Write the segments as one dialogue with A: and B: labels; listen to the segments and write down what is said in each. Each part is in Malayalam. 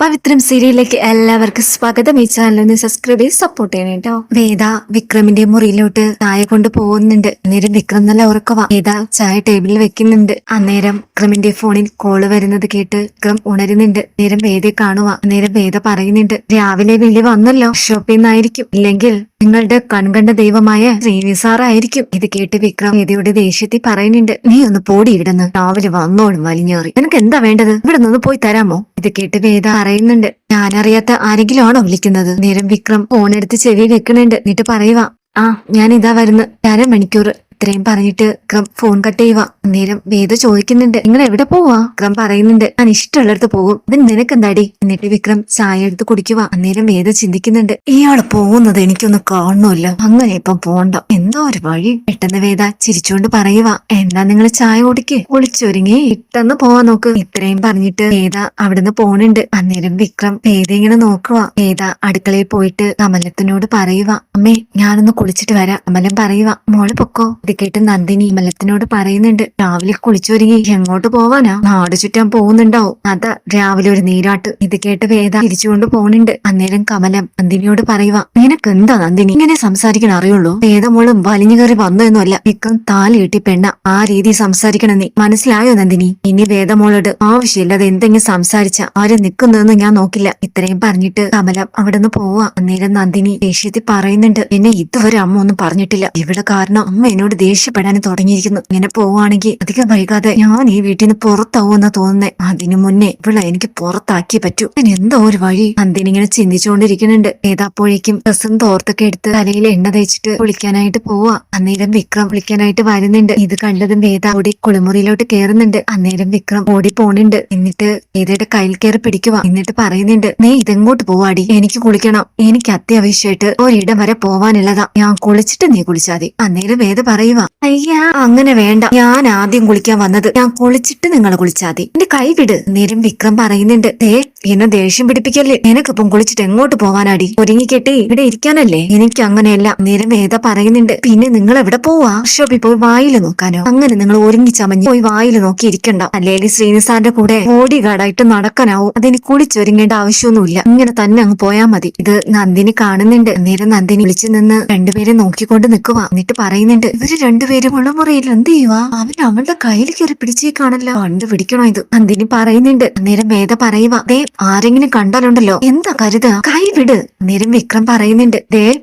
A: പവിത്രം സീരിയലിലേക്ക് എല്ലാവർക്കും സ്വാഗതം. ഈ ചാനലിന് സബ്സ്ക്രൈബ് ചെയ്ത് സപ്പോർട്ട് ചെയ്യണം കേട്ടോ വേദ വിക്രമിന്റെ മുറിയിലോട്ട് ചായ കൊണ്ട് പോകുന്നുണ്ട്. അന്നേരം വിക്രം നല്ല ഉറക്കവാ. വേദ ചായ ടേബിളിൽ വെക്കുന്നുണ്ട്. അന്നേരം വിക്രമിന്റെ ഫോണിൽ കോൾ വരുന്നത് കേട്ട് വിക്രം ഉണരുന്നുണ്ട്. നേരം വേദയെ കാണുക അന്നേരം വേദ പറയുന്നുണ്ട് രാവിലെ വിളി വന്നല്ലോ. ഷോപ്പിൽ നിന്നായിരിക്കും ഇല്ലെങ്കിൽ നിങ്ങളുടെ കൺകണ്ട ദൈവമായ ശ്രീനി സാറായിരിക്കും ഇത് കേട്ട് വിക്രം വേദയുടെ ദേഷ്യത്തിൽ പറയുന്നുണ്ട് നീ ഒന്ന് പോടി ഇവിടുന്ന്. രാവിലെ വന്നോളും വലിഞ്ഞേറി. നിനക്ക് എന്താ വേണ്ടത്? ഇവിടെ നിന്ന് പോയി തരാമോ? ഇത് കേട്ട് വേദ പറയുന്നുണ്ട്. ഞാനറിയാത്ത ആരെങ്കിലും ആണോ വിളിക്കുന്നത്? നേരം വിക്രം ഫോണെടുത്ത് ചെവി വെക്കണുണ്ട്. എന്നിട്ട് പറയുക ആ ഞാൻ ഇതാ വരുന്നു അരമണിക്കൂർ ഇത്രയും പറഞ്ഞിട്ട് ക്രം ഫോൺ കട്ട് ചെയ്യുക നേരം വേദ ചോദിക്കുന്നുണ്ട് നിങ്ങൾ എവിടെ പോവാ? ക്രം പറയുന്നുണ്ട് ഞാൻ ഇഷ്ടമുള്ളിടത്ത് പോകും. ഇതിന് നിനക്കെന്താടി? എന്നിട്ട് വിക്രം ചായ എടുത്ത് കുടിക്കുക അന്നേരം വേദ ചിന്തിക്കുന്നുണ്ട് ഇയാൾ പോകുന്നത് എനിക്കൊന്ന് കാണണമല്ല. അങ്ങനെ ഇപ്പം പോണ്ട. എന്തോ ഒരു വഴി? പെട്ടെന്ന് വേദ ചിരിച്ചുകൊണ്ട് പറയുക എന്താ നിങ്ങൾ ചായ കുടിക്ക്? ഒളിച്ചൊരുങ്ങി. ഇട്ടെന്ന് പോവാൻ നോക്ക്. ഇത്രയും പറഞ്ഞിട്ട് വേദ അവിടുന്ന് പോണുണ്ട്. അന്നേരം വിക്രം വേദ ഇങ്ങനെ നോക്കുക വേദ അടുക്കളയിൽ പോയിട്ട് കമലത്തിനോട് പറയുക അമ്മേ ഞാനൊന്ന് കുളിച്ചിട്ട് വരാം. കമലം പറയുക മോൾ പൊക്കോ? ഇത് കേട്ട് നന്ദിനി മലത്തിനോട് പറയുന്നുണ്ട് രാവിലെ കുളിച്ചൊരുങ്ങി എങ്ങോട്ട് പോവാനാ? നാട് ചുറ്റാൻ പോകുന്നുണ്ടാവും. അതാ രാവിലെ ഒരു നീരാട്ട്. ഇത് കേട്ട് വേദ തിരിച്ചുകൊണ്ട് പോണുണ്ട്. അന്നേരം കമലം നന്ദിനിയോട് പറയുക നിനക്ക് എന്താ നന്ദിനി? ഇങ്ങനെ സംസാരിക്കാൻ അറിയുള്ളൂ. വേദമോളും വലിഞ്ഞു കയറി വന്നതൊന്നുമല്ല മിക്കം താലി കിട്ടി പെണ്ണ. ആ രീതി സംസാരിക്കണം നീ മനസ്സിലായോ നന്ദിനി? ഇനി വേദമോളോട് ആവശ്യമില്ലാതെ എന്തെങ്കിലും സംസാരിച്ച ആര് നിൽക്കുന്നതെന്ന് ഞാൻ നോക്കില്ല. ഇത്രയും പറഞ്ഞിട്ട് കമലം അവിടെ നിന്ന് പോവാ. അന്നേരം നന്ദിനി ദേഷ്യത്തിൽ പറയുന്നുണ്ട് എന്നെ ഇതുവരെ അമ്മ ഒന്നും പറഞ്ഞിട്ടില്ല. ഇവിടെ കാരണം? അമ്മ എന്നോട് ദേഷ്യപ്പെടാനും തുടങ്ങിയിരിക്കുന്നു. ഇങ്ങനെ പോവാണെങ്കിൽ അധികം വൈകാതെ ഞാൻ ഈ വീട്ടിൽ നിന്ന് പുറത്താവുമെന്നാ തോന്നുന്നേ. അതിനു മുന്നേ ഇവിടെ എനിക്ക് പുറത്താക്കി പറ്റൂ. അതിന് എന്തോ ഒരു വഴി അന്തിന് ഇങ്ങനെ ചിന്തിച്ചുകൊണ്ടിരിക്കുന്നുണ്ട്. ഏതാപ്പോഴേക്കും ഡ്രസ്സും തോർത്തൊക്കെ എടുത്ത് തലയിൽ എണ്ണ തേച്ചിട്ട് കുളിക്കാനായിട്ട് പോവാ. അന്നേരം വിക്രം കുളിക്കാനായിട്ട് വരുന്നുണ്ട്. ഇത് കണ്ടതും വേദ ഓടി കുളിമുറിയിലോട്ട് കയറുന്നുണ്ട് അന്നേരം വിക്രം ഓടി പോണുണ്ട്. എന്നിട്ട് വേദയുടെ കയ്യിൽ കയറി പിടിക്കുക എന്നിട്ട് പറയുന്നുണ്ട് നീ ഇതെങ്ങോട്ട് പോവാടി? എനിക്ക് കുളിക്കണം. എനിക്ക് അത്യാവശ്യമായിട്ട് ഒരിടം വരെ പോവാനുള്ളതാ. ഞാൻ കുളിച്ചിട്ട് നീ കുളിച്ചാതി അന്നേരം വേദ പറയുക അയ്യാ അങ്ങനെ വേണ്ട. ഞാൻ ആദ്യം കുളിക്കാൻ വന്നത് ഞാൻ കുളിച്ചിട്ട് നിങ്ങൾ കുളിച്ചാൽ മതി. എന്റെ കൈ വിട്. നേരം വിക്രം പറയുന്നുണ്ട്. ദേ എന്നെ ദേഷ്യം പിടിപ്പിക്കല്ലേ? നിനക്കിപ്പം കുളിച്ചിട്ട് എങ്ങോട്ട് പോവാനാടി? ഒരുങ്ങിക്കെട്ടി ഇവിടെ ഇരിക്കാനല്ലേ? എനിക്ക് അങ്ങനെയല്ല. നേരം വേദ പറയുന്നുണ്ട്. പിന്നെ നിങ്ങൾ എവിടെ പോവാ? ഷോപ്പിൽ പോയി വായിൽ നോക്കാനോ? അങ്ങനെ നിങ്ങൾ ഒരുങ്ങി ചമഞ്ഞ് പോയി വായിൽ നോക്കി ഇരിക്കണ്ട. അല്ലെങ്കിൽ ശ്രീനിസാറിന്റെ കൂടെ ബോഡി ഗാർഡായിട്ട് നടക്കാനാവും. അതിന് കുളിച്ചൊരുങ്ങേണ്ട ആവശ്യമൊന്നുമില്ല. ഇങ്ങനെ തന്നെ അങ്ങ് പോയാ മതി. ഇത് നന്ദിനി കാണുന്നുണ്ട്. നേരം നന്ദിനി വിളിച്ചു നിന്ന് രണ്ടുപേരെ നോക്കിക്കൊണ്ട് നിൽക്കുക എന്നിട്ട് പറയുന്നുണ്ട് ഇവർ രണ്ടുപേരും ഉള്ള മുറിയിൽ എന്ത് ചെയ്യുവാ? അവൻ അവളുടെ കയ്യിൽ കയറി പിടിച്ചേക്കാണല്ലോ. കണ്ടുപിടിക്കണോ ഇത്? നന്ദിനി പറയുന്നുണ്ട്. അന്നേരം വേദ പറയുക ദേ ആരെങ്കിലും കണ്ടാലുണ്ടല്ലോ. എന്താ കരുത? കൈ വിട്. അന്നേരം വിക്രം പറയുന്നുണ്ട്. ദേ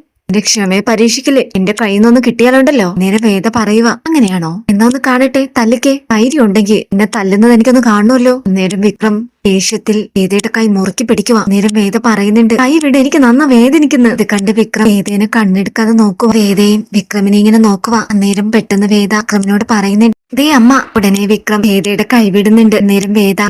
A: ക്ഷമയെ പരീക്ഷിക്കില്ലേ? എന്റെ കയ്യിൽ നിന്നൊന്ന് കിട്ടിയാലുണ്ടല്ലോ. നേരെ വേദ പറയുക അങ്ങനെയാണോ? എന്നാ ഒന്ന് കാണട്ടെ തല്ലിക്കെ ധൈര്യം ഉണ്ടെങ്കിൽ എന്നെ തല്ലുന്നത് എനിക്കൊന്ന് കാണുമല്ലോ. നേരം വിക്രം ദേഷ്യത്തിൽ വേദയുടെ കൈ മുറുക്കി പിടിക്കുക നേരം വേദ പറയുന്നുണ്ട് കൈ വിട് എനിക്ക് നന്ന വേദനിക്കുന്നു ഇത് കണ്ട് വിക്രം വേദേനെ കണ്ണെടുക്കാതെ നോക്കുക വേദയും വിക്രമിനെ ഇങ്ങനെ നോക്കുക അന്നേരം പെട്ടെന്ന് വേദ വിക്രമിനോട് പറയുന്നുണ്ട് ദേ അമ്മ ഉടനെ വിക്രം വേദയുടെ കൈ വിടുന്നുണ്ട്. നേരം വേദ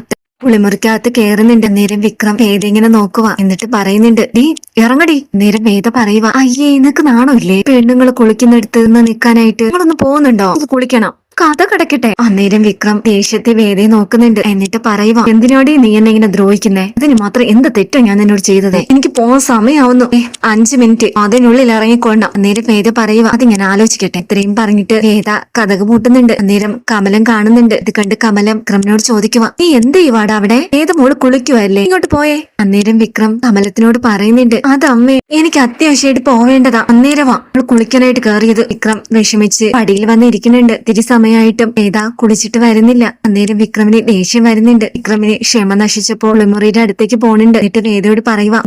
A: കുളിമുറിക്കകത്ത് കേറുന്നുണ്ട്. നേരം വിക്രം വേദ ഇങ്ങനെ നോക്കുക എന്നിട്ട് പറയുന്നുണ്ട് നീ ഇറങ്ങടി. നേരം വേദ പറയുക അയ്യേ നിനക്ക് നാണോ ഇല്ലേ പെണ്ണുങ്ങൾ കുളിക്കുന്നിടത്ത് നിന്ന് നിൽക്കാനായിട്ട് നിങ്ങളൊന്ന് പോകുന്നുണ്ടോ? കുളിക്കണം. കഥ കിടക്കട്ടെ. അന്നേരം വിക്രം ദേഷ്യത്തെ വേദയെ നോക്കുന്നുണ്ട്. എന്നിട്ട് പറയുക എന്തിനോടെ നീ എന്നെ ഇങ്ങനെ ദ്രോഹിക്കുന്നേ? അതിന് മാത്രം എന്ത് തെറ്റോ ഞാൻ നിന്നോട് ചെയ്തത്? എനിക്ക് പോകാൻ സമയമാവുന്നു അഞ്ചു മിനിറ്റ്. അതിനുള്ളിൽ ഇറങ്ങിക്കൊണ്ട. അന്നേരം വേദ പറയുക അത് ഞാൻ ആലോചിക്കട്ടെ. ഇത്രയും പറഞ്ഞിട്ട് വേദ കഥക് പൂട്ടുന്നുണ്ട് അന്നേരം കമലം കാണുന്നുണ്ട്. ഇത് കണ്ട് കമലം വിക്രമിനോട് ചോദിക്കുക നീ എന്ത് ചെയ്യുവാടാ അവിടെ? വേദ മോൾ കുളിക്കുവല്ലേ ഇങ്ങോട്ട് പോയേ. അന്നേരം വിക്രം കമലത്തിനോട് പറയുന്നുണ്ട് അത് അമ്മേ എനിക്ക് അത്യാവശ്യമായിട്ട് പോവേണ്ടതാ. അന്നേരമാ അവൾ കുളിക്കാനായിട്ട് കയറിയത് വിക്രം വിഷമിച്ച് പടിയിൽ വന്നിരിക്കുന്നുണ്ട്. തിരി സമയമായിട്ടും ഏതാ കുളിച്ചിട്ട് വരുന്നില്ല. അന്നേരം വിക്രമിന് ദേഷ്യം വരുന്നുണ്ട്. വിക്രമിന് ക്ഷമ നശിച്ചപ്പോൾ കുളിമുറിയുടെ അടുത്തേക്ക് പോണുണ്ട്. എന്നിട്ട് വേദയോട് പറയുക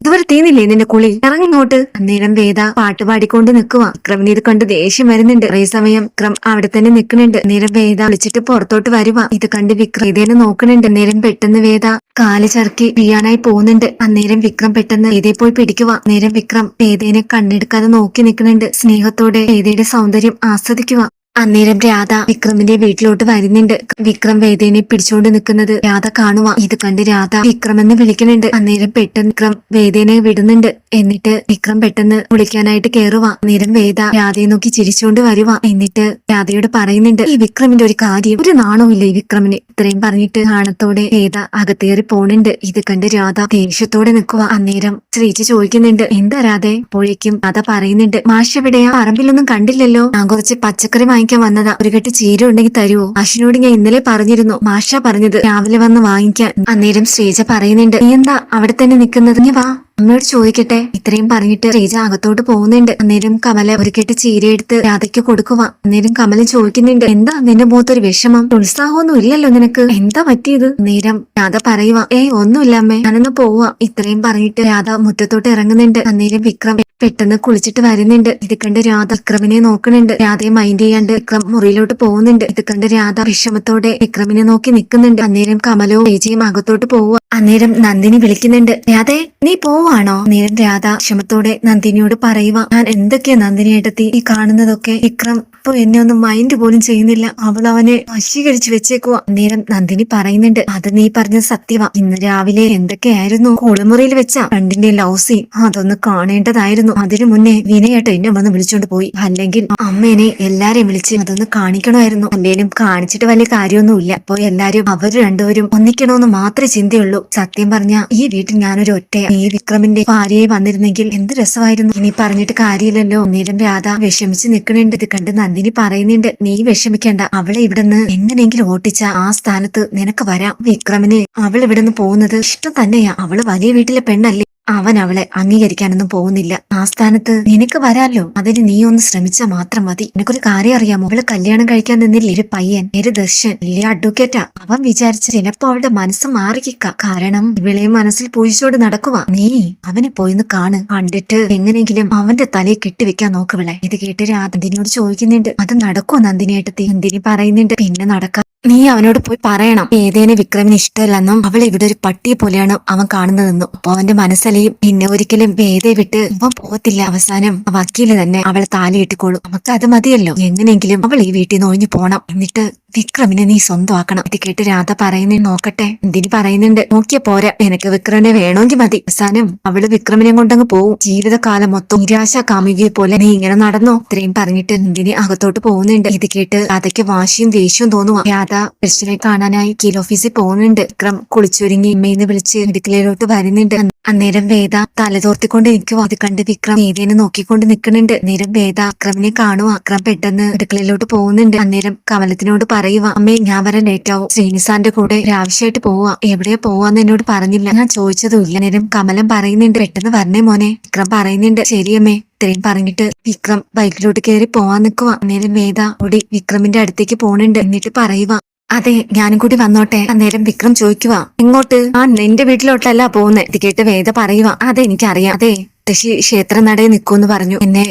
A: ഇതുവരെ തീന്നില്ലേ നിന്റെ കുളി? ഇറങ്ങിങ്ങോട്ട് അന്നേരം വേദ പാട്ട് പാടിക്കൊണ്ട് നിൽക്കുക വിക്രമിന് ഇത് കണ്ട് ദേഷ്യം വരുന്നുണ്ട്. ഒരേ സമയം വിക്രം അവിടെ തന്നെ നിൽക്കുന്നുണ്ട്. നേരം വേദ വിളിച്ചിട്ട് പുറത്തോട്ട് വരുക ഇത് കണ്ട് വിക്രം ഇതേനെ നോക്കുന്നുണ്ട്. നേരം പെട്ടെന്ന് വേദ കാൽ ചർക്കി വീഴാനായി പോകുന്നുണ്ട്. അന്നേരം വിക്രം പെട്ടെന്ന് വേദയെ പോയി പിടിക്കുക നേരം വിക്രം വേദേനെ കണ്ണെടുക്കാതെ നോക്കി നിൽക്കുന്നുണ്ട്. സ്നേഹത്തോടെ വേദയുടെ സൗന്ദര്യം ആസ്വദിക്കുക അന്നേരം രാധ വിക്രമിന്റെ വീട്ടിലോട്ട് വരുന്നുണ്ട്. വിക്രം വേദേനെ പിടിച്ചുകൊണ്ട് നിൽക്കുന്നത് രാധ കാണുക ഇത് കണ്ട് രാധ വിക്രം എന്ന് വിളിക്കുന്നുണ്ട്. അന്നേരം പെട്ടെന്ന് വിക്രം വേദേനെ വിടുന്നുണ്ട്. എന്നിട്ട് വിക്രം പെട്ടെന്ന് വിളിക്കാനായിട്ട് കയറുക അന്നേരം വേദ രാധയെ നോക്കി ചിരിച്ചുകൊണ്ട് വരുക എന്നിട്ട് രാധയോട് പറയുന്നുണ്ട് ഈ വിക്രമിന്റെ ഒരു കാര്യം ഒരു നാണവുമില്ല ഈ വിക്രമിന്. ഇത്രയും പറഞ്ഞിട്ട് നാണത്തോടെ വേദ അകത്തേറി പോണുണ്ട്. ഇത് കണ്ട് രാധ ദേഷ്യത്തോടെ നിൽക്കുക അന്നേരം ശ്രീജി ചോദിക്കുന്നുണ്ട് എന്താ രാധെ? അപ്പോഴേക്കും രാധ പറയുന്നുണ്ട് മാഷ് എവിടെയാ പറമ്പിലൊന്നും കണ്ടില്ലല്ലോ. ഞാൻ കുറച്ച് പച്ചക്കറി വാങ്ങിക്കാൻ വന്നതാ. ഒരു കെട്ട് ചീര ഉണ്ടെങ്കിൽ തരുവോ? മാഷിനോട് ഞാൻ ഇന്നലെ പറഞ്ഞിരുന്നു. മാഷ പറഞ്ഞത് രാവിലെ വന്ന് വാങ്ങിക്കാൻ. അന്നേരം ശ്രീജ പറയുന്നുണ്ട് നീ എന്താ അവിടെ തന്നെ നിൽക്കുന്നത്? നീ വാ. അമ്മയോട് ചോദിക്കട്ടെ. ഇത്രയും പറഞ്ഞിട്ട് ശ്രീജ അകത്തോട്ട് പോകുന്നുണ്ട്. അന്നേരം കമല ഒരു കെട്ട് ചീരയെടുത്ത് രാധയ്ക്ക് കൊടുക്കുക അന്നേരം കമല ചോദിക്കുന്നുണ്ട് എന്താ നിന്റെ മുഖത്തൊരു വിഷമം? ഉത്സാഹമൊന്നും ഇല്ലല്ലോ നിനക്ക്. എന്താ പറ്റിയത്? നേരം രാധ പറയുക ഏയ് ഒന്നുമില്ല അമ്മേ. ഞാനൊന്ന് പോവാ. ഇത്രയും പറഞ്ഞിട്ട് രാധ മുറ്റത്തോട്ട് ഇറങ്ങുന്നുണ്ട്. അന്നേരം വിക്രം പെട്ടെന്ന് കുളിച്ചിട്ട് വരുന്നുണ്ട്. ഇത് കണ്ട് രാധ വിക്രമിനെ നോക്കുന്നുണ്ട്. രാധയെ മൈൻഡ് ചെയ്യാണ്ട് വിക്രം മുറിയിലോട്ട് പോകുന്നുണ്ട്. ഇത് കണ്ട് രാധ വിഷമത്തോടെ വിക്രമിനെ നോക്കി നിൽക്കുന്നുണ്ട്. അന്നേരം കമലവും വിജയും അകത്തോട്ട് പോവുക. അന്നേരം നന്ദിനി വിളിക്കുന്നുണ്ട്. രാധേ നീ പോവാണോ? അന്നേരം രാധ വിഷമത്തോടെ നന്ദിനിയോട് പറയുക ഞാൻ എന്തൊക്കെയാ നന്ദിനി ഏട്ടത്തി ഈ കാണുന്നതൊക്കെ? വിക്രം ഇപ്പൊ എന്നെ ഒന്നും മൈൻഡ് പോലും ചെയ്യുന്നില്ല. അവൾ അവനെ വശീകരിച്ചു വെച്ചേക്കുവാ. അന്നേരം നന്ദിനി പറയുന്നുണ്ട് അത് നീ പറഞ്ഞ സത്യവ. ഇന്ന് രാവിലെ എന്തൊക്കെയായിരുന്നു? കുളിമുറിയിൽ വെച്ച രണ്ടിന്റെ ലൗസി അതൊന്ന് കാണേണ്ടതായിരുന്നു. അതിനു മുന്നേ വിനയേട്ട എന്നെ വന്ന് വിളിച്ചോണ്ട് പോയി. അല്ലെങ്കിൽ അമ്മേനെ എല്ലാരെയും വിളിച്ച് അതൊന്ന് കാണിക്കണമായിരുന്നു. അല്ലേലും കാണിച്ചിട്ട് വലിയ കാര്യമൊന്നുമില്ല. അപ്പൊ എല്ലാരും അവർ രണ്ടുപേരും ഒന്നിക്കണമെന്ന് മാത്രമേ ചിന്തയുള്ളൂ. സത്യം പറഞ്ഞ ഈ വീട്ടിൽ ഞാനൊരു ഒറ്റ ഈ വിക്രമിന്റെ ഭാര്യയെ വന്നിരുന്നെങ്കിൽ എന്ത് രസമായിരുന്നു. ഇനി പറഞ്ഞിട്ട് കാര്യമില്ലല്ലോ. നേരം രാധ വിഷമിച്ച് നിൽക്കണുണ്ട് ഇത് കണ്ട് നന്ദിനി പറയുന്നുണ്ട് നീ വിഷമിക്കേണ്ട. അവളെ ഇവിടുന്ന് എങ്ങനെയെങ്കിലും ഓട്ടിച്ച ആ സ്ഥാനത്ത് നിനക്ക് വരാം. വിക്രമിനെ അവൾ ഇവിടുന്ന് പോകുന്നത് ഇഷ്ടം തന്നെയാ. അവൾ വലിയ വീട്ടിലെ പെണ്ണല്ലേ. അവൻ അവളെ അംഗീകരിക്കാനൊന്നും പോകുന്നില്ല. ആ സ്ഥാനത്ത് നിനക്ക് വരാല്ലോ അതിന് നീ ഒന്ന് ശ്രമിച്ചാൽ മാത്രം മതി. നിനക്കൊരു കാര്യം അറിയാമോ? അവൾ കല്യാണം കഴിക്കാൻ നിന്നില്ല. ഒരു പയ്യൻ ഒരു ദർശൻ വലിയ അഡ്വക്കേറ്റാ. അവൻ വിചാരിച്ച ചിലപ്പോ അവളുടെ മനസ്സ് മാറിക്കിക്ക. കാരണം ഇവളെ മനസ്സിൽ പൂജിച്ചോട് നടക്കുക നീ അവനെ പോയിന്ന് കാണ്. കണ്ടിട്ട് എങ്ങനെയെങ്കിലും അവന്റെ തലയെ കെട്ടിവെക്കാൻ നോക്കുവിളെ ഇത് കേട്ട് രാധന്തിനിയോട് ചോദിക്കുന്നുണ്ട്. അത് നടക്കുമോ നന്ദിനിയായിട്ട് നന്ദിനി പറയുന്നുണ്ട്. പിന്നെ നടക്കാം. നീ അവനോട് പോയി പറയണം. ഏതേനെ വിക്രമിന് ഇഷ്ടമല്ലെന്നും അവൾ ഇവിടെ ഒരു പട്ടിയെ പോലെയാണ് അവൻ കാണുന്നതെന്നും. അപ്പൊ അവന്റെ മനസ്സലയും പിന്നെ ഒരിക്കലും വേദയെ വിട്ട് അവൻ പോകത്തില്ല അവസാനം വക്കീൽ തന്നെ അവളെ താലി ഇട്ടിക്കോളും നമുക്ക് അത് മതിയല്ലോ. എങ്ങനെയെങ്കിലും അവൾ ഈ വീട്ടിൽ നിന്ന് ഒഴിഞ്ഞു പോണം. എന്നിട്ട് വിക്രമിനെ നീ സ്വന്തമാക്കണം. ഇത് കേട്ട് രാധ പറയുന്നേ നോക്കട്ടെ. എന്തിനു പറയുന്നുണ്ട്? നോക്കിയ പോരാ. എനിക്ക് വിക്രമിനെ വേണമെങ്കിൽ മതി. അവസാനം അവൾ വിക്രമിനെ കൊണ്ടങ്ങ് പോവും. ജീവിതകാലം മൊത്തം നിരാശ കാമുകിയെ പോലെ നീ ഇങ്ങനെ നടന്നോ? ഇത്രയും പറഞ്ഞിട്ട് നന്ദിനി അകത്തോട്ട് പോകുന്നുണ്ട്. ഇത് കേട്ട് രാധയ്ക്ക് വാശിയും ദേഷ്യവും തോന്നുക രാധ കൃഷ്ണനെ കാണാനായി കീൽ ഓഫീസിൽ പോകുന്നുണ്ട്. വിക്രം കുളിച്ചൊരുങ്ങി ഇമ്മയിന്ന് വിളിച്ച് മെഡിക്കലിലോട്ട് വരുന്നുണ്ട്. അന്നേരം വേദ തലതോർത്തിക്കൊണ്ട് നിൽക്കുക അത് കണ്ട് വിക്രം വേദേനെ നോക്കിക്കൊണ്ട് നിൽക്കുന്നുണ്ട്. അന്നേരം വേദ അക്രമിനെ കാണുക അക്രം പെട്ടെന്ന് അടുക്കളയിലോട്ട് പോകുന്നുണ്ട്. അന്നേരം കമലത്തിനോട് പറയുക അമ്മേ ഞാൻ വരാൻ ലേറ്റാവും ശ്രീനിസാന്റെ കൂടെ ഒരാവശ്യമായിട്ട് പോവാ. എവിടെയാ പോവാന്ന് എന്നോട് പറഞ്ഞില്ല. ഞാൻ ചോദിച്ചതും ഇല്ല. നേരം കമലം പറയുന്നുണ്ട് പെട്ടെന്ന് വരണേ മോനെ. വിക്രം പറയുന്നുണ്ട് ശരിയമ്മേ ഇത്രയും പറഞ്ഞിട്ട് വിക്രം ബൈക്കിലോട്ട് കയറി പോവാൻ നിൽക്കുക അന്നേരം വേദ ഓടി വിക്രമിന്റെ അടുത്തേക്ക് പോണുണ്ട്. എന്നിട്ട് പറയുക അതെ ഞാനും കൂടി വന്നോട്ടെ. അന്നേരം വിക്രം ചോദിക്കുക എങ്ങോട്ട്? ആ നിന്റെ വീട്ടിലോട്ടല്ല പോകുന്നത് ഇത് കേട്ട് വേദ പറയുക അതെ എനിക്കറിയാം. അതെ ഋഷി ക്ഷേത്ര നടയിൽ നിൽക്കൂന്ന് പറഞ്ഞു. എന്നെ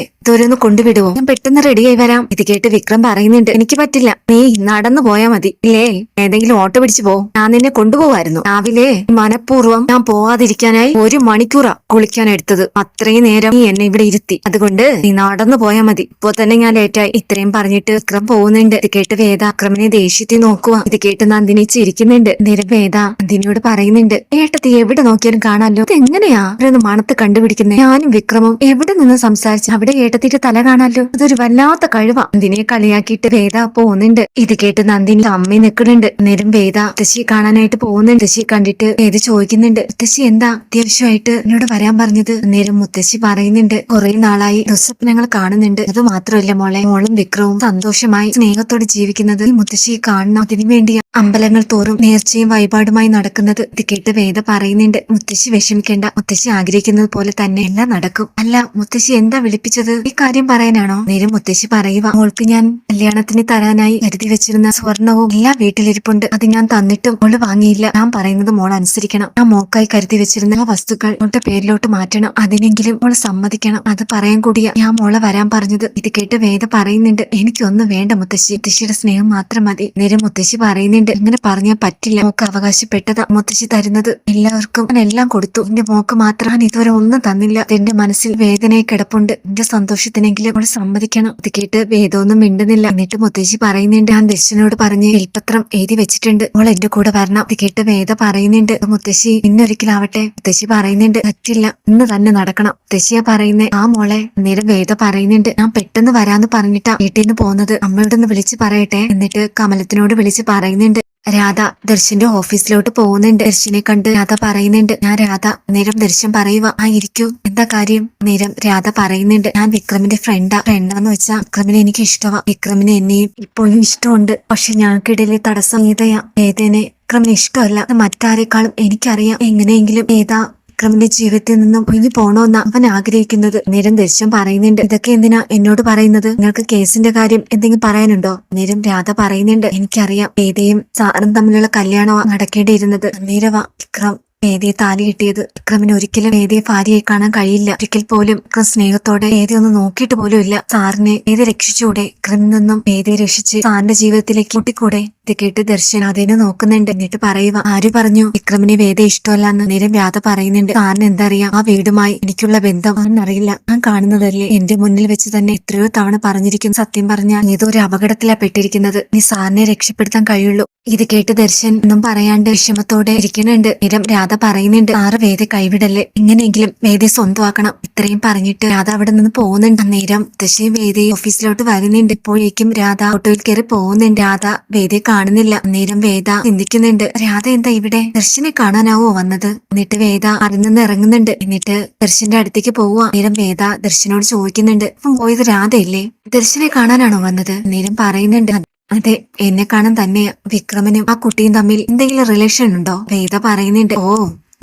A: ഒന്ന് കൊണ്ടുവിടുവോ? ഞാൻ പെട്ടെന്ന് റെഡിയായി വരാം ഇത് കേട്ട് വിക്രം പറയുന്നുണ്ട്. എനിക്ക് പറ്റില്ല. നീ നടന്നു പോയാ മതി. ഇല്ലേ? ഏതെങ്കിലും ഓട്ടോ പിടിച്ചു പോ. ഞാൻ നിന്നെ കൊണ്ടുപോവായിരുന്നു. രാവിലെ മനഃപൂർവം ഞാൻ പോവാതിരിക്കാനായി ഒരു മണിക്കൂറാ കുളിക്കാൻ എടുത്തത്. അത്രയും നേരം നീ എന്നെ ഇവിടെ ഇരുത്തി. അതുകൊണ്ട് നീ നടന്നു പോയാ മതി. ഇപ്പൊ തന്നെ ഞാൻ ലേറ്റായി ഇത്രയും പറഞ്ഞിട്ട് വിക്രം പോകുന്നുണ്ട്. ഇത് കേട്ട് വേദ അക്രമനെ ദേഷ്യത്തിൽ നോക്കുക ഇത് കേട്ട് നന്ദിനി ചിരിക്കുന്നുണ്ട്. നേരം വേദ നന്ദിനിയോട് പറയുന്നുണ്ട് ഏട്ടത്തി എവിടെ നോക്കിയാലും കാണാലോ ഇത് എങ്ങനെയാ അവരൊന്ന് മണത്ത് കണ്ടുപിടിക്കുന്നേ. ഞാനും വിക്രമും എവിടെ നിന്ന് സംസാരിച്ചു അവിടെ ഏട്ടത്തിന്റെ തല കാണാലോ? അതൊരു വല്ലാത്ത കഴിവ. നന്ദിനിയെ കളിയാക്കിയിട്ട് വേദ പോകുന്നുണ്ട്. ഇത് കേട്ട് നന്ദിനി അമ്മ നിൽക്കുന്നുണ്ട്. നേരം വേദ മുത്തശ്ശിയെ കാണാനായിട്ട് പോകുന്നുണ്ട്. മുത്തശ്ശി കണ്ടിട്ട് വേദ ചോദിക്കുന്നുണ്ട്. മുത്തശ്ശി എന്താ അത്യാവശ്യമായിട്ട് എന്നോട് വരാൻ പറഞ്ഞത്? നേരം മുത്തശ്ശി പറയുന്നുണ്ട്. കുറെ നാളായി ദുസ്വപ്നങ്ങൾ കാണുന്നുണ്ട്. അത് മാത്രമല്ല മോളെ മോളും വിക്രവും സന്തോഷമായി സ്നേഹത്തോടെ ജീവിക്കുന്നത് മുത്തശ്ശി കാണണം. അതിനു വേണ്ടി അമ്പലങ്ങൾ തോറും നേർച്ചയും വഴിപാടുമായി നടക്കുന്നത്. ഇത് കേട്ട് വേദ പറയുന്നുണ്ട്. മുത്തശ്ശി വിഷമിക്കേണ്ട. മുത്തശ്ശി ആഗ്രഹിക്കുന്നത് പോലെ തന്നെ എല്ലാം നടക്കും? അല്ല മുത്തശ്ശി എന്താ വിളിപ്പിച്ചത്? ഈ കാര്യം പറയാനാണോ? നേരം മുത്തശ്ശി പറയുക മോൾക്ക് ഞാൻ കല്യാണത്തിന് തരാനായി കരുതി വെച്ചിരുന്ന സ്വർണവും എല്ലാം വീട്ടിലിരിപ്പുണ്ട്. അത് ഞാൻ തന്നിട്ടും മോൾ വാങ്ങിയില്ല. ഞാൻ പറയുന്നത് മോൾ അനുസരിക്കണം. ആ മോക്കായി കരുതി വെച്ചിരുന്ന ആ വസ്തുക്കൾ മോളുടെ പേരിലോട്ട് മാറ്റണം. അതിനെങ്കിലും മോൾ സമ്മതിക്കണം. അത് പറയാൻ കൂടിയ ഞാൻ മോളെ വരാൻ പറഞ്ഞത്. ഇത് കേട്ട് വേദ പറയുന്നുണ്ട്. എനിക്കൊന്നും വേണ്ട മുത്തശ്ശി. മുത്തശ്ശിയുടെ സ്നേഹം മാത്രം മതി. നേരം മുത്തശ്ശി പറയുന്നുണ്ട്. ഇങ്ങനെ പറഞ്ഞാൽ പറ്റില്ല. മോക്ക് അവകാശപ്പെട്ടതാ മുത്തശ്ശി തരുന്നത്. എല്ലാവർക്കും ഞാൻ എല്ലാം കൊടുത്തു. എന്റെ മോക്ക് മാത്രം ഇതുവരെ ഒന്നും തന്നില്ല. എന്റെ മനസ്സിൽ വേദനയെ കിടപ്പുണ്ട്. എന്റെ സന്തോഷത്തിനെങ്കിലും അവൾ സമ്മതിക്കണം. ഇത് കേട്ട് വേദമൊന്നും മിണ്ടുന്നില്ല. എന്നിട്ട് മുത്തശ്ശി പറയുന്നുണ്ട് ഞാൻ ദർശനോട് പറഞ്ഞ് വിൽപത്രം എഴുതി വെച്ചിട്ടുണ്ട്. അവൾ എന്റെ കൂടെ വരണം. ഇത് കേട്ട് വേദ പറയുന്നുണ്ട് മുത്തശ്ശി ഇന്നൊരിക്കലാവട്ടെ? മുത്തശ്ശി പറയുന്നുണ്ട് പറ്റില്ല. ഇന്ന് തന്നെ നടക്കണം. മുത്തശ്ശിയാ പറയുന്നേ ആ മോളെ. അന്നേരം വേദ പറയുന്നുണ്ട് ഞാൻ പെട്ടെന്ന് വരാന്ന് പറഞ്ഞിട്ടാ വീട്ടിൽ നിന്ന് പോകുന്നത്. അമ്മയോടൊന്ന് വിളിച്ച് പറയട്ടെ. എന്നിട്ട് കമലത്തിനോട് വിളിച്ച് പറയുന്നുണ്ട് രാധ ദർശന്റെ ഓഫീസിലോട്ട് പോകുന്നുണ്ട്. ദർശനെ കണ്ട് രാധ പറയുന്നുണ്ട് ഞാൻ രാധ നേരം ദർശൻ പറയുക ആ ഇരിക്കൂ എന്താ കാര്യം? നേരം രാധ പറയുന്നുണ്ട് ഞാൻ വിക്രമിന്റെ ഫ്രണ്ടാ ഫ്രണ്ടാന്ന് വെച്ചാ വിക്രമിനെ എനിക്ക് ഇഷ്ടമാണ് വിക്രമിനെ എന്നെയും ഇപ്പോഴും ഇഷ്ടമുണ്ട്. പക്ഷെ ഞങ്ങൾക്കിടയിലെ തടസ്സം ഏതയാ? ഏതേനെ? വിക്രമിന് ഇഷ്ടമല്ല. മറ്റാരെക്കാളും എനിക്കറിയാം. എങ്ങനെയെങ്കിലും ഏതാ വിക്രമിന്റെ ജീവിതത്തിൽ നിന്നും ഒഴിഞ്ഞു പോണോന്നാ അവൻ ആഗ്രഹിക്കുന്നത്. നേരം ദർശൻ പറയുന്നുണ്ട്. ഇതൊക്കെ എന്തിനാ എന്നോട് പറയുന്നത്? നിങ്ങൾക്ക് കേസിന്റെ കാര്യം എന്തെങ്കിലും പറയാനുണ്ടോ? നേരം രാധ പറയുന്നുണ്ട്. എനിക്കറിയാം. ഏതെയും സാറും തമ്മിലുള്ള കല്യാണമാ നടക്കേണ്ടിയിരുന്നത്. അന്നേരവാ വിക്രം. വേദിയെ താലി കിട്ടിയത്. വിക്രമിന് ഒരിക്കലും വേദിയെ ഭാര്യയെ കാണാൻ കഴിയില്ല. ഒരിക്കൽ പോലും വിക്രം സ്നേഹത്തോടെ വേദി ഒന്ന് നോക്കിയിട്ട് പോലും ഇല്ല. സാറിനെ വേദി രക്ഷിച്ചൂടെ? വിക്രമിൽ നിന്നും വേദിയെ രക്ഷിച്ച് സാറിന്റെ ജീവിതത്തിലേക്ക് കൂട്ടിക്കൂടെ? ഇത് കേട്ട് ദർശൻ അതിനെ നോക്കുന്നുണ്ട്. എന്നിട്ട് പറയുക ആര് പറഞ്ഞു വിക്രമിന് വേദ ഇഷ്ടമല്ല എന്ന്? നേരം വ്യാധ പറയുന്നുണ്ട്. സാറിന് എന്തറിയാം? ആ വീടുമായി എനിക്കുള്ള ബന്ധം അറിയില്ല ഞാൻ കാണുന്നതല്ലേ? എന്റെ മുന്നിൽ വെച്ച് തന്നെ എത്രയോ തവണ പറഞ്ഞിരിക്കും സത്യം പറഞ്ഞാൽ ഏതോ ഒരു അപകടത്തിലാണ് പെട്ടിരിക്കുന്നത്. ഇനി സാറിനെ രക്ഷപ്പെടുത്താൻ കഴിയുള്ളൂ. ഇത് കേട്ട് ദർശൻ ഒന്നും പറയാണ്ട് വിഷമത്തോടെ ഇരിക്കുന്നുണ്ട്. നേരം രാധ പറയുന്നുണ്ട് ആറ് വേദ കൈവിടല്ലേ എങ്ങനെയെങ്കിലും വേദയെ സ്വന്തമാക്കണം. ഇത്രയും പറഞ്ഞിട്ട് രാധ അവിടെ നിന്ന് പോകുന്നുണ്ട്. അന്നേരം ദശയും വേദയും ഓഫീസിലോട്ട് വരുന്നുണ്ട്. ഇപ്പോഴേക്കും രാധ ഓട്ടോയിൽ കയറി പോകുന്നുണ്ട്. രാധ വേദയെ കാണുന്നില്ല. അന്നേരം വേദ ചിന്തിക്കുന്നുണ്ട് രാധ എന്താ ഇവിടെ? ദർശനെ കാണാനാവോ വന്നത്? എന്നിട്ട് വേദ അതിൽ നിന്ന് ഇറങ്ങുന്നുണ്ട്. എന്നിട്ട് ദർശന്റെ അടുത്തേക്ക് പോവുക. നേരം വേദ ദർശനോട് ചോദിക്കുന്നുണ്ട് അപ്പം പോയത് രാധയില്ലേ? ദർശനെ കാണാനാണോ വന്നത്? നേരം പറയുന്നുണ്ട് അതെ എന്നെ കാണാൻ തന്നെ വിക്രമനും ആ കുട്ടിയും തമ്മിൽ എന്തെങ്കിലും റിലേഷൻ ഉണ്ടോ? വേദ പറയുന്നുണ്ട് ഓ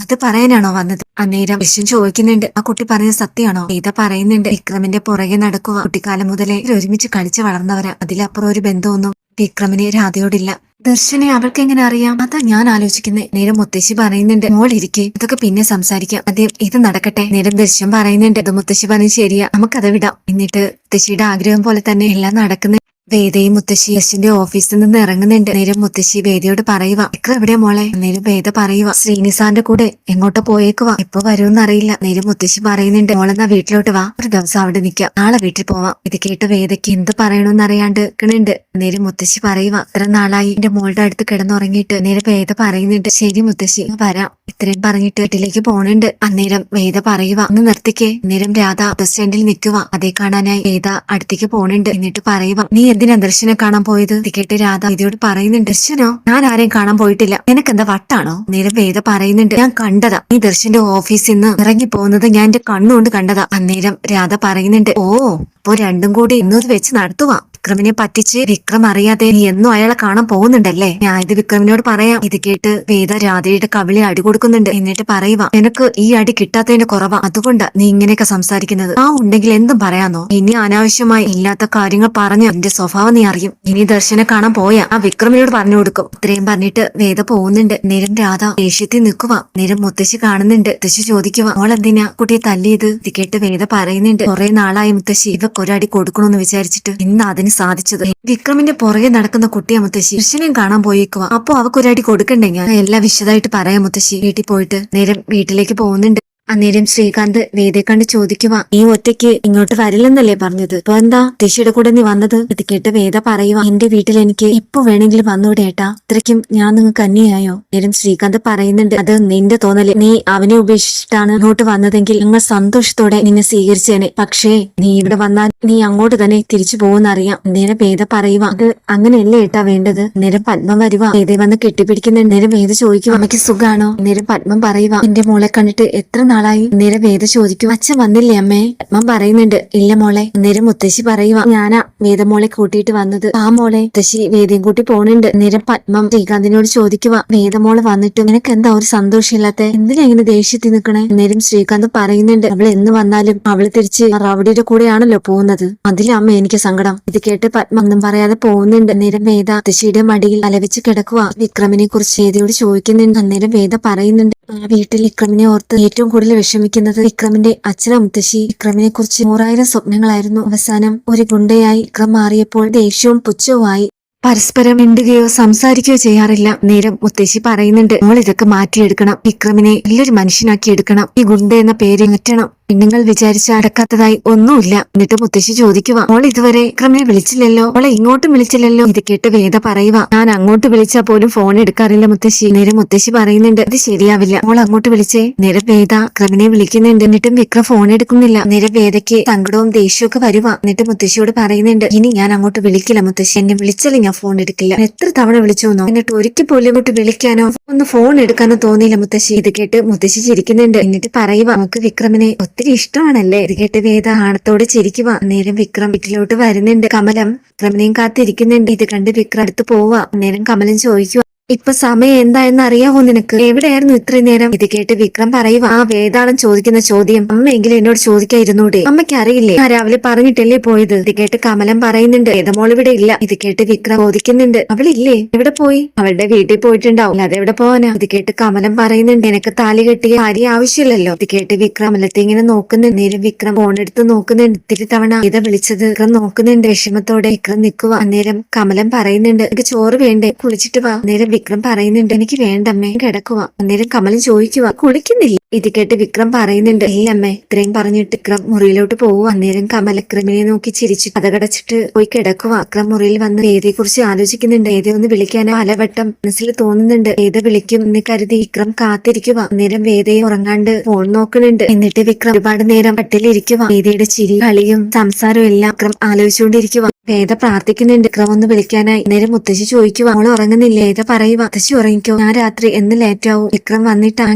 A: അത് പറയാനാണോ വന്നത്? അന്നേരം വിശ്വൻ ചോദിക്കുന്നുണ്ട് ആ കുട്ടി പറഞ്ഞ സത്യമാണോ? വേദ പറയുന്നുണ്ട് വിക്രമിന്റെ പുറകെ നടക്കുക. കുട്ടിക്കാലം മുതലേ ഒരുമിച്ച് കളിച്ചു വളർന്നവരാ. അതിലപ്പുറം ഒരു ബന്ധമൊന്നും വിക്രമിന് രാധയോടില്ല. ദർശനെ അവൾക്ക് എങ്ങനെ അറിയാം? അതാ ഞാൻ ആലോചിക്കുന്നത് നേരം മുത്തശ്ശി പറയുന്നുണ്ട് മോൾ ഇരിക്കെ. ഇതൊക്കെ പിന്നെ സംസാരിക്കാം. അതെ ഇത് നടക്കട്ടെ. നേരം ദർശൻ പറയുന്നുണ്ട് അത് മുത്തശ്ശി പറഞ്ഞ് ശരിയാ. നമുക്കത് വിടാം. എന്നിട്ട് മുത്തശ്ശിയുടെ ആഗ്രഹം പോലെ തന്നെ എല്ലാം നടക്കുന്ന വേദയും മുത്തശ്ശി യശിന്റെ ഓഫീസിൽ നിന്ന് ഇറങ്ങുന്നുണ്ട്. നേരം മുത്തശ്ശി വേദയോട് പറയുക ഇക്ക എവിടെ മോളെ? നേരം വേദ പറയുക ശ്രീനിസാന്റെ കൂടെ എങ്ങോട്ട് പോയേക്കുവാ എപ്പോ വരുമെന്ന് അറിയില്ല നേരം മുത്തശ്ശി പറയുന്നുണ്ട് മോളെന്നാ വീട്ടിലോട്ട് വാ ഒരു ദിവസം അവിടെ നിൽക്കാം നാളെ വീട്ടിൽ പോവാം. ഇത് കേട്ട് വേദയ്ക്ക് എന്ത് പറയണമെന്ന് അറിയാണ്ട് നിൽക്കണുണ്ട് നേരം മുത്തശ്ശി പറയുക ഇത്ര നാളായി എന്റെ മോളുടെ അടുത്ത് കിടന്നുറങ്ങിയിട്ട്. നേരം വേദ പറയുന്നുണ്ട് ശരി മുത്തശ്ശി വരാം. ഇത്രയും പറഞ്ഞിട്ട് വീട്ടിലേക്ക് പോണുണ്ട്. അന്നേരം വേദ പറയുക ഒന്ന് നിർത്തിക്കേ. നേരം രാധ ബസ് സ്റ്റാൻഡിൽ നിൽക്കുക അതേ കാണാനായി വേദ അടുത്തേക്ക് പോണുണ്ട്. എന്നിട്ട് പറയുക നീ എന്തിനാ ദർശനെ കാണാൻ പോയത്? കേട്ട് രാധ ഇതിയോട് പറയുന്നുണ്ട്. ദർശനോ? ഞാൻ ആരെയും കാണാൻ പോയിട്ടില്ല. നിനക്കെന്താ വട്ടാണോ? നേരം വേദ പറയുന്നുണ്ട്. ഞാൻ കണ്ടതാ. നീ ദർശന്റെ ഓഫീസിൽ നിന്ന് ഇറങ്ങി പോകുന്നത് ഞാൻ എന്റെ കണ്ണുകൊണ്ട് കണ്ടതാ. അന്നേരം രാധ പറയുന്നുണ്ട്. ഓ അപ്പോ രണ്ടും കൂടി ഇന്നത് വെച്ച് നടത്തുവാ. വിക്രമിനെ പറ്റിച്ച് വിക്രം അറിയാതെ നീ എന്നും അയാളെ കാണാൻ പോകുന്നുണ്ടല്ലേ? ഞാൻ ഇത് വിക്രമിനോട് പറയാം. ഇത് കേട്ട് വേദ രാധയുടെ കവിളി അടി കൊടുക്കുന്നുണ്ട്. എന്നിട്ട് പറയുക നിനക്ക് ഈ അടി കിട്ടാത്തതിന്റെ കുറവാ. അതുകൊണ്ടാ നീ ഇങ്ങനെയൊക്കെ സംസാരിക്കുന്നത്. ആ ഉണ്ടെങ്കിൽ എന്തും പറയാന്നോ? ഇനി അനാവശ്യമായി ഇല്ലാത്ത കാര്യങ്ങൾ പറഞ്ഞ് എന്റെ സ്വഭാവം നീ അറിയും. ഇനി ദർശനെ കാണാൻ പോയാ ആ വിക്രമിനോട് പറഞ്ഞു കൊടുക്കും. ഇത്രയും പറഞ്ഞിട്ട് വേദ പോകുന്നുണ്ട്. നേരം രാധ ദേഷ്യത്തിൽ നിൽക്കുക നേരം മുത്തശ്ശി കാണുന്നുണ്ട്. മുത്തശ്ശി ചോദിക്കുക മോൾ എന്തിനാ കുട്ടിയെ തല്ലിയത്? ഇത് കേട്ട് വേദ പറയുന്നുണ്ട്. കുറെ നാളായി മുത്തശ്ശി ഇവക്കൊരടി കൊടുക്കണമെന്ന് വിചാരിച്ചിട്ട് ഇന്ന് അതിന് സാധിച്ചത്. വിക്രമിന്റെ പുറകെ നടക്കുന്ന കുട്ടിയെ മുത്തശ്ശി കൃഷ്ണനെയും കാണാൻ പോയിക്കുവാ. അപ്പൊ അവക്കൊരടി കൊടുക്കണ്ടേ ഞാൻ എല്ലാം വിശദമായിട്ട് പറയാം മുത്തശ്ശി. വീട്ടിൽ പോയിട്ട് നേരം വീട്ടിലേക്ക് പോകുന്നുണ്ട്. അന്നേരം ശ്രീകാന്ത് വേദയെ കണ്ട് ചോദിക്കുവാ നീ ഒറ്റയ്ക്ക് ഇങ്ങോട്ട് വരില്ലെന്നല്ലേ പറഞ്ഞത്? ഇപ്പൊ എന്താ ദിശയുടെ കൂടെ നീ വന്നത്? ഇത് കേട്ട് വേദ പറയുക എന്റെ വീട്ടിൽ എനിക്ക് ഇപ്പൊ വേണമെങ്കിലും വന്നൂടെ ഏട്ടാ? ഇത്രയ്ക്കും ഞാൻ നിങ്ങൾക്ക് അന്യായോ? നേരം ശ്രീകാന്ത് പറയുന്നുണ്ട് അത് നിന്റെ തോന്നൽ. നീ അവനെ ഉപേക്ഷിച്ചിട്ടാണ് ഇങ്ങോട്ട് വന്നതെങ്കിൽ ഞങ്ങൾ സന്തോഷത്തോടെ നിന്നെ സ്വീകരിച്ചേനെ. പക്ഷേ നീ ഇവിടെ വന്നാൽ നീ അങ്ങോട്ട് തന്നെ തിരിച്ചു പോകുന്നറിയാം നേരം വേദ പറയുക അത് അങ്ങനെയല്ലേ ഏട്ടാ വേണ്ടത്? നേരം പത്മം വരുക വേദ വന്ന് കെട്ടിപ്പിടിക്കുന്നുണ്ട്. നേരം വേദ ചോദിക്കും അമ്മയ്ക്ക് സുഖാണോ? നേരം പത്മം പറയുക എന്റെ മോളെ കണ്ടിട്ട് എത്ര നാളായി. നേരെ വേദ ചോദിക്കും അച്ഛൻ വന്നില്ലേ അമ്മേ? പത്മം പറയുന്നുണ്ട് ഇല്ല മോളെ. നേരം മുത്തശ്ശി പറയുക ഞാനാ വേദമോളെ കൂട്ടിയിട്ട് വന്നത്. ആ മോളെ. മുത്തശ്ശി വേദയും കൂട്ടി പോണുണ്ട്. നേരം പത്മം ശ്രീകാന്തിനോട് ചോദിക്കുക വേദമോൾ വന്നിട്ടും നിനക്ക് എന്താ ഒരു സന്തോഷമില്ലാത്ത? എന്തിനാ ഇങ്ങനെ ദേഷ്യത്തിൽ നിൽക്കണേ നേരം ശ്രീകാന്ത് പറയുന്നുണ്ട് അവൾ എന്ന് വന്നാലും അവൾ തിരിച്ച് റവടിയുടെ കൂടെയാണല്ലോ പോകുന്നത്. അതിലെ അമ്മ എനിക്ക് സങ്കടം. ഇത് കേട്ട് പത്മ ഒന്നും പറയാതെ പോകുന്നുണ്ട്. നേരം വേദ മുത്തശ്ശിയുടെ മടിയിൽ അലവിച്ച് കിടക്കുക വിക്രമിനെ കുറിച്ച് വേദയോട് ചോദിക്കുന്നുണ്ട്. അന്നേരം വേദ പറയുന്നുണ്ട് ആ വീട്ടിൽ വിക്രമിനെ ഓർത്ത് ഏറ്റവും കൂടുതൽ വിഷമിക്കുന്നത് വിക്രമിന്റെ അച്ഛന മുത്തശ്ശി. വിക്രമിനെ കുറിച്ച് നൂറായിരം സ്വപ്നങ്ങളായിരുന്നു അവസാനം. ഒരു ഗുണ്ടയായി വിക്രം മാറിയപ്പോൾ ദേഷ്യവും പുച്ഛവുമായി പരസ്പരം മിണ്ടുകയോ സംസാരിക്കുകയോ ചെയ്യാറില്ല. നേരം മുത്തശ്ശി പറയുന്നുണ്ട് നമ്മൾ ഇതൊക്കെ മാറ്റിയെടുക്കണം വിക്രമിനെ നല്ലൊരു മനുഷ്യനാക്കി എടുക്കണം. ഈ ഗുണ്ട എന്ന പേര് മാറ്റണം. പെണ്ണുങ്ങൾ വിചാരിച്ച അടക്കാത്തതായി ഒന്നുമില്ല. എന്നിട്ട് മുത്തശ്ശി ചോദിക്കുക മോൾ ഇതുവരെ വിക്രമിനെ വിളിച്ചില്ലല്ലോ? മോളെ ഇങ്ങോട്ടും വിളിച്ചില്ലല്ലോ? ഇത് കേട്ട് വേദ പറയുക ഞാൻ അങ്ങോട്ട് വിളിച്ചാൽ പോലും ഫോൺ എടുക്കാറില്ല മുത്തശ്ശി നേരെ മുത്തശ്ശി പറയുന്നുണ്ട് ഇത് ശരിയാവില്ല. മോൾ അങ്ങോട്ട് വിളിച്ചേ. നേരെ വേദ വിക്രമിനെ വിളിക്കുന്നുണ്ട് എന്നിട്ടും വിക്രം ഫോൺ എടുക്കുന്നില്ല. നേരെ വേദയ്ക്ക് സങ്കടവും ദേഷ്യവും ഒക്കെ വരുക എന്നിട്ട് മുത്തശ്ശിയോട് പറയുന്നുണ്ട് ഇനി ഞാൻ അങ്ങോട്ട് വിളിക്കില്ല മുത്തശ്ശി എന്നെ വിളിച്ചാലും ഞാൻ ഫോൺ എടുക്കില്ല. എത്ര തവണ വിളിച്ചോന്നോ? എന്നിട്ട് ഒരിക്കൽ പോലും ഇങ്ങോട്ട് വിളിക്കാനോ ഒന്ന് ഫോൺ എടുക്കാനോ തോന്നിയില്ല മുത്തശ്ശി. ഇത് കേട്ട് മുത്തശ്ശി ചിരിക്കുന്നുണ്ട്. എന്നിട്ട് പറയുക നമുക്ക് വിക്രമിനെ ഒത്തിരി ഇഷ്ടമാണല്ലേ? ഇത് കേട്ട് വേദ ആണത്തോടെ ചിരിക്കുക നേരം വിക്രം വീട്ടിലോട്ട് വരുന്നുണ്ട്. കമലം വിക്രമിനെയും കാത്തിരിക്കുന്നുണ്ട്. ഇത് കണ്ട് വിക്രം അടുത്ത് പോവാ. നേരം കമലം ചോദിക്കുക ഇപ്പൊ സമയം എന്തായെന്ന് അറിയാവോ നിനക്ക്? എവിടെയായിരുന്നു ഇത്രയും നേരം? ഇത് കേട്ട് വിക്രം പറയുക ആ വേതാളം ചോദിക്കുന്ന ചോദ്യം. അമ്മയെങ്കിലും എന്നോട് ചോദിക്കായിരുന്നൂടെ? അമ്മയ്ക്ക് അറിയില്ലേ? ആ രാവിലെ പറഞ്ഞിട്ടല്ലേ പോയത്? ഇത് കേട്ട് കമലം പറയുന്നുണ്ട്. ഏതമോൾ ഇവിടെ ഇല്ല. ഇത് കേട്ട് വിക്രം ചോദിക്കുന്നുണ്ട്. അവളില്ലേ എവിടെ പോയി? അവളുടെ വീട്ടിൽ പോയിട്ടുണ്ടാവും. അല്ലാതെ എവിടെ പോവാനാ? ഇത് കേട്ട് കമലം പറയുന്നുണ്ട്. എനിക്ക് താലി കെട്ടിയ കാര്യം ആവശ്യമില്ലല്ലോ? ഇത് കേട്ട് വിക്രം അമലത്തെ ഇങ്ങനെ നോക്കുന്നുണ്ട്. നേരം വിക്രം ഫോൺ എടുത്ത് നോക്കുന്നുണ്ട്. ഇത്തിരി തവണ ഇത വിളിച്ചത് വിക്രം നോക്കുന്നുണ്ട്. വിഷമത്തോടെ വിക്രം നിൽക്കുക അന്നേരം കമലം പറയുന്നുണ്ട്. എനിക്ക് ചോറ് വേണ്ടേ? കുളിച്ചിട്ട് വാ. അന്നേരം വിക്രം പറയുന്നുണ്ട് എനിക്ക് വേണ്ടമ്മേ കിടക്കുക അന്നേരം കമലൻ ചോദിക്കുക കുളിക്കുന്നില്ല? ഇത് കേട്ട് വിക്രം പറയുന്നുണ്ട് ഇല്ലമ്മേ ഇത്രയും പറഞ്ഞിട്ട് വിക്രം മുറിയിലോട്ട് പോവുക അന്നേരം കമല വിക്രമിനെ നോക്കി ചിരിച്ചു കഥകടച്ചിട്ട് പോയി കിടക്കുക വിക്രം മുറിയിൽ വന്ന് വേദയെ കുറിച്ച് ആലോചിക്കുന്നുണ്ട് വേദിയെ ഒന്ന് വിളിക്കാനോ? പലവട്ടം മനസ്സിൽ തോന്നുന്നുണ്ട് ഏത് വിളിക്കും എന്ന് കരുതി വിക്രം കാത്തിരിക്കുക അന്നേരം വേദയെ ഉറങ്ങാണ്ട് ഫോൺ നോക്കുന്നുണ്ട് എന്നിട്ട് വിക്രം ഒരുപാട് നേരം പട്ടിലിരിക്കുക വേദയുടെ ചിരി കളിയും സംസാരവും എല്ലാം വിക്രം ആലോചിച്ചുകൊണ്ടിരിക്കുക വേദ പ്രാർത്ഥിക്കുന്നുണ്ട്. വിക്രം ഒന്ന് വിളിക്കാനായി. നേരം മുത്തശ്ശി ചോദിക്കുക അവൾ ഉറങ്ങുന്നില്ല. വേദ പറയുക മുത്തശ്ശി ഉറങ്ങിക്കോ. ഞാൻ രാത്രി എന്ന് ലേറ്റാവും വിക്രം ആ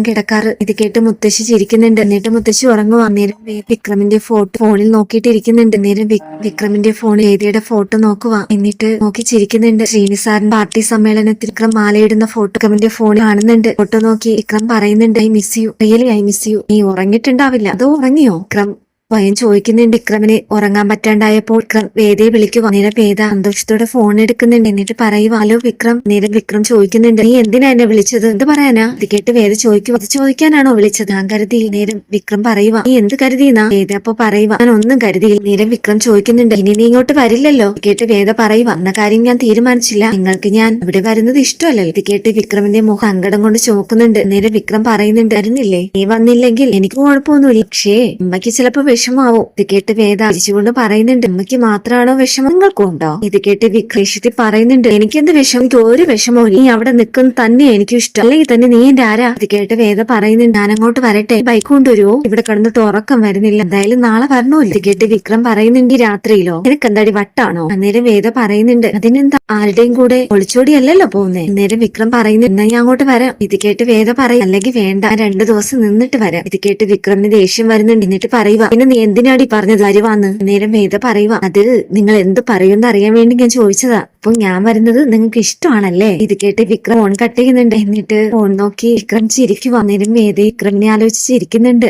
A: കിടക്കാറ്. ഇത് കേട്ട് മുത്തശ്ശി ചിരിക്കുന്നുണ്ട്. എന്നിട്ട് മുത്തശ്ശി ഉറങ്ങുക അന്നേരം വിക്രമിന്റെ ഫോട്ടോ ഫോണിൽ നോക്കിയിട്ടിരിക്കുന്നുണ്ട്. നേരം വിക്രമിന്റെ ഫോൺ ഏതയുടെ ഫോട്ടോ നോക്കുക. എന്നിട്ട് നോക്കി ചിരിക്കുന്നുണ്ട്. ശ്രീനിസാറിന്റെ പാർട്ടി സമ്മേളനത്തിൽ വിക്രം മാലയിടുന്ന ഫോട്ടോ വിക്രമിന്റെ ഫോണിൽ കാണുന്നുണ്ട്. ഫോട്ടോ നോക്കി വിക്രം പറയുന്നുണ്ട് I miss you really I miss you നീ ഉറങ്ങിയിട്ടുണ്ടാവില്ല. അതോ ഉറങ്ങിയോ? വിക്രം സ്വയം ചോദിക്കുന്നുണ്ട് വിക്രമിന്. ഉറങ്ങാൻ പറ്റാണ്ടായപ്പോൾ വിക്രം വേദയെ വിളിക്കുക. നിര വേദ സന്തോഷത്തോടെ ഫോൺ എടുക്കുന്നുണ്ട്. എന്നിട്ട് പറയുക ഹലോ വിക്രം. നേരം വിക്രം ചോദിക്കുന്നുണ്ട്. നീ എന്തിനാ എന്നെ വിളിച്ചത്? എന്ത് പറയാനാ? ഇത് കേട്ട് വേദ ചോദിക്കുക അത് ചോദിക്കാനാണോ വിളിച്ചത്? ഞാൻ കരുതി നേരം വിക്രം പറയുക നീ എന്ത് കരുതിയെന്നാ? വേദ അപ്പൊ പറയുക ഞാൻ ഒന്നും കരുതിയില്ല. നേരം വിക്രം ചോദിക്കുന്നുണ്ട്. ഇനി നീ ഇങ്ങോട്ട് വരില്ലല്ലോ? കേട്ട് വേദ പറയുക എന്ന കാര്യം ഞാൻ തീരുമാനിച്ചില്ല. നിങ്ങൾക്ക് ഞാൻ ഇവിടെ വരുന്നത് ഇഷ്ടമല്ലല്ലോ ഇത് കേട്ട് വിക്രമിന്റെ മുഖം സങ്കടം കൊണ്ട് ചോക്കുന്നുണ്ട് നേരം വിക്രം പറയുന്നുണ്ട് വരുന്നില്ലേ? നീ വന്നില്ലെങ്കിൽ എനിക്ക് കുഴപ്പമൊന്നുമില്ല. പക്ഷേ ഉമ്മയ്ക്ക് ചിലപ്പോ വിഷമാവും. ഇത് കേട്ട് വേദ പറയുന്നുണ്ട് അമ്മയ്ക്ക് മാത്രമാണോ വിഷമം? നിങ്ങൾക്കും ഉണ്ടോ ഇത് കേട്ട് വിക്രേഷത്തിൽ പറയുന്നുണ്ട് എനിക്കെന്ത് വിഷമം? എനിക്ക് ഒരു വിഷമവും നീ അവിടെ നിൽക്കുന്ന തന്നെ എനിക്ക് ഇഷ്ടം. അല്ലെങ്കിൽ തന്നെ നീ എന്റെ ആരാ? ഇത് കേട്ട് വേദ പറയുന്നുണ്ട് ഞാൻ അങ്ങോട്ട് വരട്ടെ. ബൈക്ക് കൊണ്ടുവരുമോ ഇവിടെ കിടന്നിട്ട് ഉറക്കം വരുന്നില്ല. എന്തായാലും നാളെ വരണോ ഇത് കേട്ട് വിക്രം പറയുന്നുണ്ട് രാത്രിയിലോ? എനിക്ക് എന്താടി വട്ടാണോ? അന്നേരം വേദ പറയുന്നുണ്ട് അതിനെന്താ? ആരുടെയും കൂടെ ഒളിച്ചോടി അല്ലല്ലോ പോകുന്നേ? അന്നേരം വിക്രം പറയുന്നു എന്നാ ഞാൻ അങ്ങോട്ട് വരാം. ഇത് കേട്ട് വേദ പറയും അല്ലെങ്കിൽ വേണ്ട. രണ്ടു ദിവസം നിന്നിട്ട് വരാം. ഇത് കേട്ട് വിക്രമിന് ദേഷ്യം വരുന്നുണ്ട് എന്നിട്ട് പറയുക പിന്നെ നീ എന്തിനാടി പറഞ്ഞത്? വരുവാന്ന് നേരം വേദ പറയുക അത് നിങ്ങൾ എന്ത് പറയുമെന്ന് അറിയാൻ വേണ്ടി ഞാൻ ചോദിച്ചതാ. അപ്പൊ ഞാൻ വരുന്നത് നിങ്ങൾക്ക് ഇഷ്ടമാണല്ലേ? ഇത് കേട്ട് വിക്രം ഫോൺ കട്ട് ചെയ്യുന്നുണ്ട്. എന്നിട്ട് ഫോൺ നോക്കി വിക്രം ചിരിക്കുവാ. നേരം വേദ വിക്രമിനെ ആലോചിച്ച് ചിരിക്കുന്നുണ്ട്.